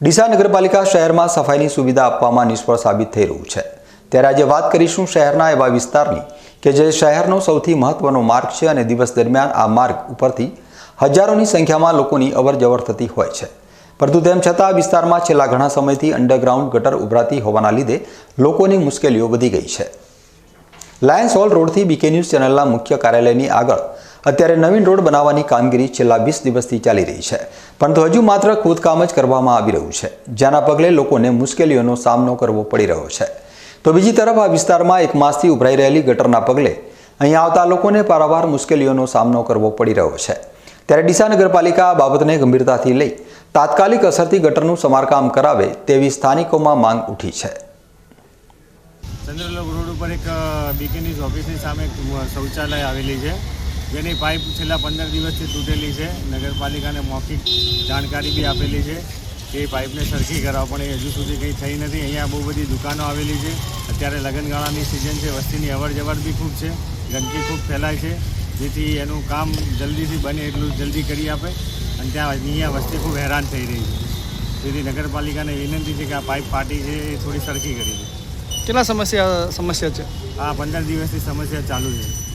ડીસા નગરપાલિકા શહેરમાં સફાઈની સુવિધા આપવામાં નિષ્ફળ સાબિત થઈ રહ્યું છે. ત્યારે આજે વાત કરીશું શહેરના એવા વિસ્તારની કે જે શહેરનો સૌથી મહત્વનો માર્ગ છે અને દિવસ દરમિયાન આ માર્ગ ઉપરથી હજારોની સંખ્યામાં લોકોની અવરજવર થતી હોય છે. પરંતુ તેમ છતાં આ વિસ્તારમાં છેલ્લા ઘણા સમયથી અંડરગ્રાઉન્ડ ગટર ઉભરાતી હોવાના લીધે લોકોની મુશ્કેલીઓ વધી ગઈ છે. લાયન્સ હોલ રોડથી બીકે ન્યૂઝ ચેનલના મુખ્ય કાર્યાલયની આગળ અત્યારે નવીન રોડ બનાવવાની કામગીરી છેલ્લા વીસ દિવસથી ચાલી રહી છે. પરંતુ હજુ માત્ર ખોદકામ જ કરવામાં આવી રહ્યું છે. જેના પગલે લોકોને મુશ્કેલીઓનો સામનો કરવો પડી રહ્યો છે. તો બીજી તરફ આ વિસ્તારમાં એક માસથી ઉભરાઈ રહેલી ગટરના પગલે અહીં આવતા લોકોને પારાવાર મુશ્કેલીઓનો સામનો કરવો પડી રહ્યો છે. ત્યારે ડીસા નગરપાલિકા આ બાબતને ગંભીરતાથી લઈ તાત્કાલિક અસરથી ગટરનું સમારકામ કરાવે તેવી સ્થાનિકોમાં માંગ ઉઠી છે. ચંદ્રલોક રોડ ઉપર એક બીકેની ઓફિસની સામે શૌચાલય આવેલી છે. જેની પાઇપ છેલ્લા પંદર દિવસથી તૂટેલી છે. નગરપાલિકાને મૌખિક જાણકારી બી આપેલી છે કે પાઇપને સરખી કરાવો પણ એ હજુ સુધી કંઈ થઈ નથી. અહીંયા બહુ બધી દુકાનો આવેલી છે. અત્યારે લગ્નગાળાની સિઝન છે વસ્તીની અવર જવર બી ખૂબ છે ગંદકી ખૂબ ફેલાય છે. જેથી એનું કામ જલ્દીથી બને એટલું જલ્દી કરી આપે. અને ત્યાં અહીંયા વસ્તી ખૂબ હેરાન થઈ રહી છે. તેથી નગરપાલિકાને વિનંતી છે કે આ પાઇપ ફાટી છે એ થોડી સરખી કરી દે. કેટલા સમસ્યા સમસ્યા છે? આ પંદર દિવસની સમસ્યા ચાલુ છે.